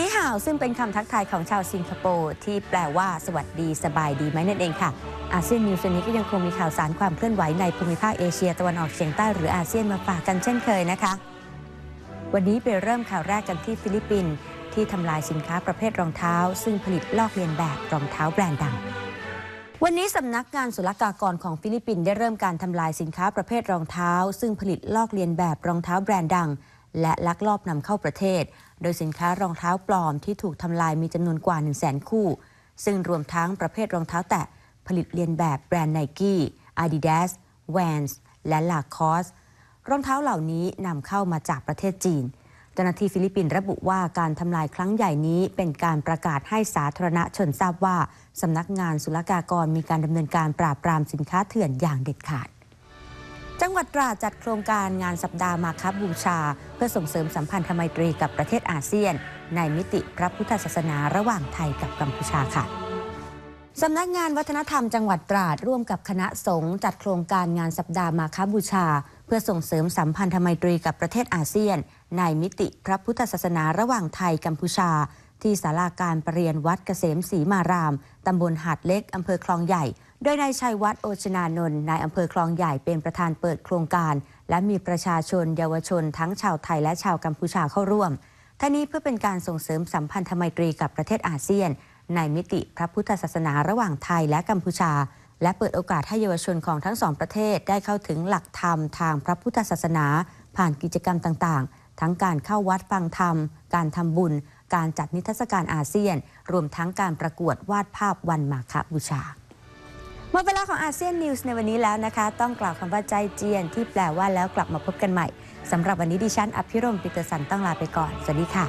าวซึ่งเป็นคำทักทายของชาวสิงคโปร์ที่แปลว่าสวัสดีสบายดีไหมนั่นเองค่ะอาเซียนนิวส์วันนี้ก็ยังคงมีข่าวสารความเคลื่อนไหวในภูมิภาคเอเชียตะวันออกเฉียงใต้หรืออาเซียนมาฝากกันเช่นเคยนะคะ วันนี้ไปเริ่มข่าวแรกกันที่ฟิลิปปินส์ที่ทำลายสินค้าประเภทรองเท้า ซึ่งผลิตลอกเลียนแบบรองเท้าแบรนด์ดังวันนี้สำนักงานศุลกากรของฟิลิปปินส์ได้เริ่มการทำลายสินค้าประเภทรองเท้า ซึ่งผลิตลอกเลียนแบบรองเท้าแบรนด์ดัง และลักลอบนำเข้าประเทศ โดยสินค้ารองเท้าปลอมที่ถูกทำลายมีจำนวนกว่า 1 0 0 0 0แสนคู่ ซึ่งรวมทั้งประเภทรองเท้าแตะผลิตเลียนแบบแบรนด์ไนกี้ Adidas, Vans และ Lacoste รองเท้าเหล่านี้นำเข้ามาจากประเทศจีนเจ้าหน้าที่ฟิลิปปินส์ระบุว่าการทำลายครั้งใหญ่นี้เป็นการประกาศให้สาธารณชนทราบว่าสำนักงานศุลกากรมีการดำเนินการปราบปรามสินค้าเถื่อนอย่างเด็ดขาด จังหวัดตราดจัดโครงการงานสัปดาห์มาคับบูชา เพื่อส่งเสริมสัมพันธไมตรีกับประเทศอาเซียน ในมิติพระพุทธศาสนาระหว่างไทยกับกัมพูชาค่ะสำนักงานวัฒนธรรมจังหวัดตราดร่วมกับคณะสงฆ์จัดโครงการงานสัปดาห์มาคบูชา เพื่อส่งเสริมสัมพันธไมตรีกับประเทศอาเซียน ในมิติพระพุทธศาสนาระหว่างไทยกัมพูชา ที่ศาลาการประเรียนวัดเกษมศรีมาราม ตำบลหาดเล็ก อำเภอคลองใหญ่ โดยนายชัยวัฒน์โอชนานนท์นายอำเภอคลองใหญ่เป็นประธานเปิดโครงการ และมีประชาชนเยาวชน ทั้งชาวไทยและชาวกัมพูชาเข้าร่วมท่านี้เพื่อเป็นการส่งเสริมสัมพันธไมตรีกับประเทศอาเซียน ในมิติพระพุทธศาสนาระหว่างไทยและกัมพูชา และเปิดโอกาสให้เยาวชนของทั้งสองประเทศได้เข้าถึงหลักธรรมทางพระพุทธศาสนา ผ่านกิจกรรมต่างๆ ทั้งการเข้าวัดฟังธรรม การทำบุญ การจัดนิทรรศการอาเซียน รวมทั้งการประกวดวาดภาพวันมาคบูชาหมดเวลาของอาเซียนนิวส์ในวันนี้แล้วนะคะ ต้องกล่าวคำว่าใจเจียน ที่แปลว่าแล้วกลับมาพบกันใหม่สำหรับวันนี้ดิฉันอภิรมปิตรสันต้องลาไปก่อน สวัสดีค่ะ